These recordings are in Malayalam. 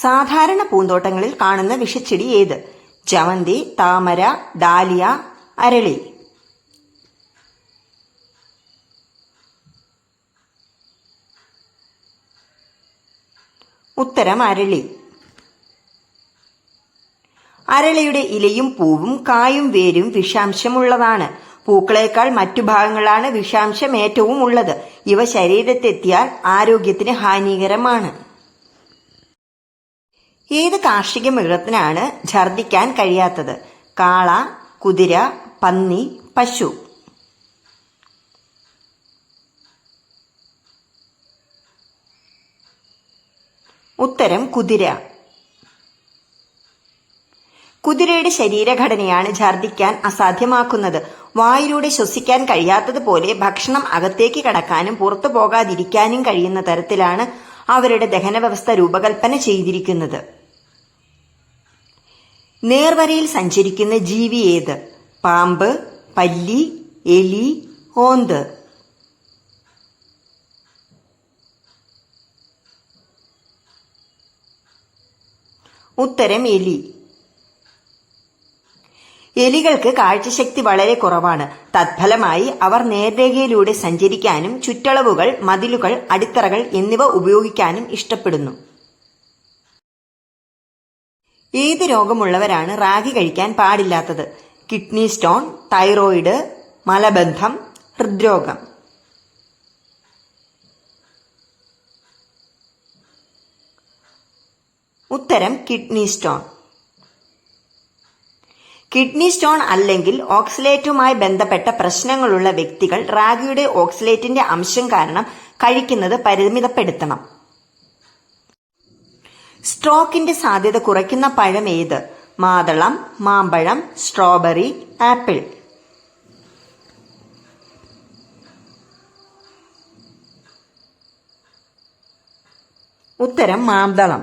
സാധാരണ പൂന്തോട്ടങ്ങളിൽ കാണുന്ന വിഷച്ചെടി ഏത്? ജമന്തി താമര ഡാലിയ അരളി. ഉത്തരം അരളി. അരളിയുടെ ഇലയും പൂവും കായും വേരും വിഷാംശമുള്ളതാണ്. പൂക്കളേക്കാൾ മറ്റു ഭാഗങ്ങളാണ് വിഷാംശം ഏറ്റവും ഉള്ളത് ഇവ ശരീരത്തെത്തിയാൽ ആരോഗ്യത്തിന് ഹാനികരമാണ്. ഏത് കാർഷിക മൃഗത്തിനാണ് ഛർദിക്കാൻ കഴിയാത്തത്? കാള കുതിര പന്നി പശു. ഉത്തരം കുതിര. കുതിരയുടെ ശരീരഘടനയാണ് ഛർദിക്കാൻ അസാധ്യമാക്കുന്നത്. വായിലൂടെ ശ്വസിക്കാൻ കഴിയാത്തതുപോലെ ഭക്ഷണം അകത്തേക്ക് കടക്കാനും പുറത്തു പോകാതിരിക്കാനും കഴിയുന്ന തരത്തിലാണ് അവരുടെ ദഹന വ്യവസ്ഥ രൂപകൽപ്പന ചെയ്തിരിക്കുന്നത്. നേർവരയിൽ സഞ്ചരിക്കുന്ന ജീവി ഏത്? പാമ്പ് പല്ലി എലി ഓന്ത്. ഉത്തരം എലി. എലികൾക്ക് കാഴ്ചശക്തി വളരെ കുറവാണ്. തത്ഫലമായി അവർ നേർരേഖയിലൂടെ സഞ്ചരിക്കാനും ചുറ്റളവുകൾ മതിലുകൾ അടിത്തറകൾ എന്നിവ ഉപയോഗിക്കാനും ഇഷ്ടപ്പെടുന്നു. ഏത് രോഗമുള്ളവരാണ് റാഗി കഴിക്കാൻ പാടില്ലാത്തത്? കിഡ്നി സ്റ്റോൺ തൈറോയിഡ് മലബന്ധം ഹൃദ്രോഗം. ഉത്തരം കിഡ്നി സ്റ്റോൺ. കിഡ്നി സ്റ്റോൺ അല്ലെങ്കിൽ ഓക്സിലേറ്റുമായി ബന്ധപ്പെട്ട പ്രശ്നങ്ങളുള്ള വ്യക്തികൾ റാഗിയുടെ ഓക്സിലേറ്റിന്റെ അംശം കാരണം കഴിക്കുന്നത് പരിമിതപ്പെടുത്തണം. സ്ട്രോക്കിന്റെ സാധ്യത കുറയ്ക്കുന്ന പഴം ഏത്? മാതളം മാമ്പഴം സ്ട്രോബെറി ആപ്പിൾ. ഉത്തരം മാതളം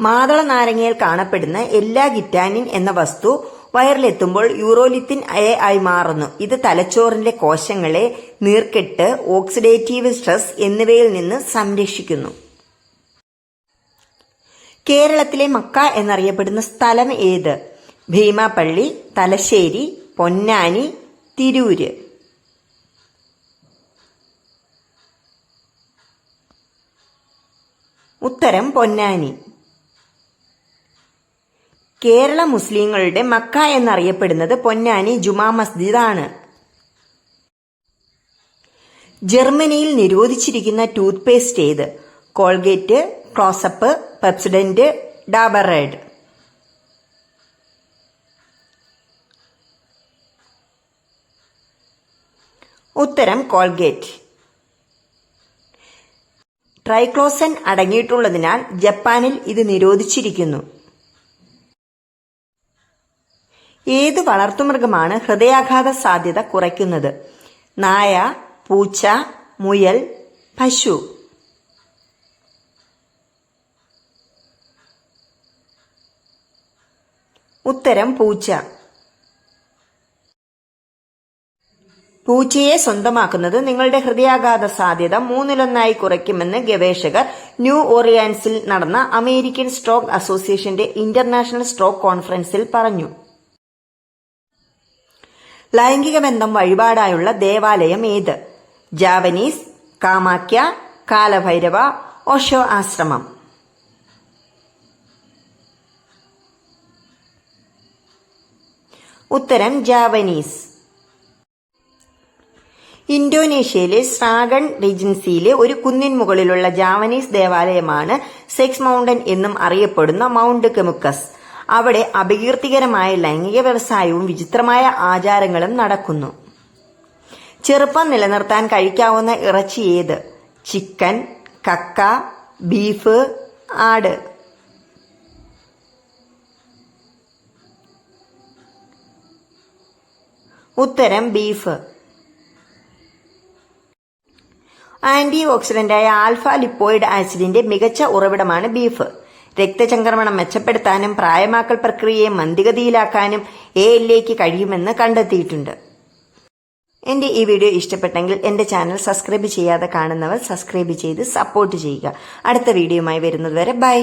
മാതള നാരങ്ങയിൽ കാണപ്പെടുന്ന എല്ലാ ഗിറ്റാനിൻ എന്ന വസ്തു വയറിലെത്തുമ്പോൾ യൂറോലിത്തിൻ എ ആയി മാറുന്നു. ഇത് തലച്ചോറിന്റെ കോശങ്ങളെ നീർക്കെട്ട് ഓക്സിഡേറ്റീവ് സ്ട്രെസ് എന്നിവയിൽ നിന്ന് സംരക്ഷിക്കുന്നു. കേരളത്തിലെ മക്ക എന്നറിയപ്പെടുന്ന സ്ഥലം ഏത്? ഭീമാപ്പള്ളി തലശ്ശേരി പൊന്നാനി തിരൂര്. ഉത്തരം പൊന്നാനി. കേരള മുസ്ലിങ്ങളുടെ മക്ക എന്നറിയപ്പെടുന്നത് പൊന്നാനി ജുമാ മസ്ജിദാണ്. ജർമ്മനിയിൽ നിരോധിച്ചിരിക്കുന്ന ടൂത്ത് പേസ്റ്റ് ഏത്? Colgate closeup Pepsodent Dabur red. ഉത്തരം കോൾഗേറ്റ്. ട്രൈക്ലോസൻ അടങ്ങിയിട്ടുള്ളതിനാൽ ജപ്പാനിൽ ഇത് നിരോധിച്ചിരിക്കുന്നു. ഏത് വളർത്തുമൃഗമാണ് ഹൃദയാഘാത സാധ്യത കുറയ്ക്കുന്നത്? നായ പൂച്ച മുയൽ പശു. ഉത്തരം പൂച്ച. പൂച്ചയെ സ്വന്തമാക്കുന്നത് നിങ്ങളുടെ ഹൃദയാഘാത സാധ്യത മൂന്നിലൊന്നായി കുറയ്ക്കുമെന്ന് ഗവേഷകർ ന്യൂ ഓറിയാൻസിൽ നടന്ന അമേരിക്കൻ സ്ട്രോക്ക് അസോസിയേഷന്റെ ഇന്റർനാഷണൽ സ്ട്രോക്ക് കോൺഫറൻസിൽ പറഞ്ഞു. ലൈംഗിക ബന്ധം വഴിപാടായുള്ള ദേവാലയം ഏത്? ജാവനീസ് കാമാക്യ കാലഭൈരവ ഓഷോ ആശ്രമം. ഉത്തരം ജാവനീസ്. ഇന്തോനേഷ്യയിലെ സ്രാഗൺ റീജൻസിയിലെ ഒരു കുന്നിൻ മുകളിലുള്ള ജാവനീസ് ദേവാലയമാണ് സെക്സ് മൗണ്ടൻ എന്നും അറിയപ്പെടുന്ന മൗണ്ട് കെമുക്കസ്. അവിടെ അപകീർത്തികരമായ ലൈംഗിക വ്യവസായവും വിചിത്രമായ ആചാരങ്ങളും നടക്കുന്നു. ചെറുപ്പം നിലനിർത്താൻ കഴിക്കാവുന്ന ഇറച്ചി ഏത്? ചിക്കൻ കക്ക ബീഫ് ആട്. ഉത്തരം ബീഫ്. ആന്റി ഓക്സിഡന്റായ ആൽഫ ലിപ്പോയിഡ് ആസിഡിന്റെ മികച്ച ഉറവിടമാണ് ബീഫ്. രക്തചംക്രമണം മെച്ചപ്പെടുത്താനും പ്രായമാക്കൽ പ്രക്രിയയെ മന്ദഗതിയിലാക്കാനും എ എല്ലേക്ക് കഴിയുമെന്ന് കണ്ടെത്തിയിട്ടുണ്ട്. എന്റെ ഈ വീഡിയോ ഇഷ്ടപ്പെട്ടെങ്കിൽ എന്റെ ചാനൽ സബ്സ്ക്രൈബ് ചെയ്യാതെ കാണുന്നവർ സബ്സ്ക്രൈബ് ചെയ്ത് സപ്പോർട്ട് ചെയ്യുക. അടുത്ത വീഡിയോയുമായി വരുന്നതുവരെ ബൈ.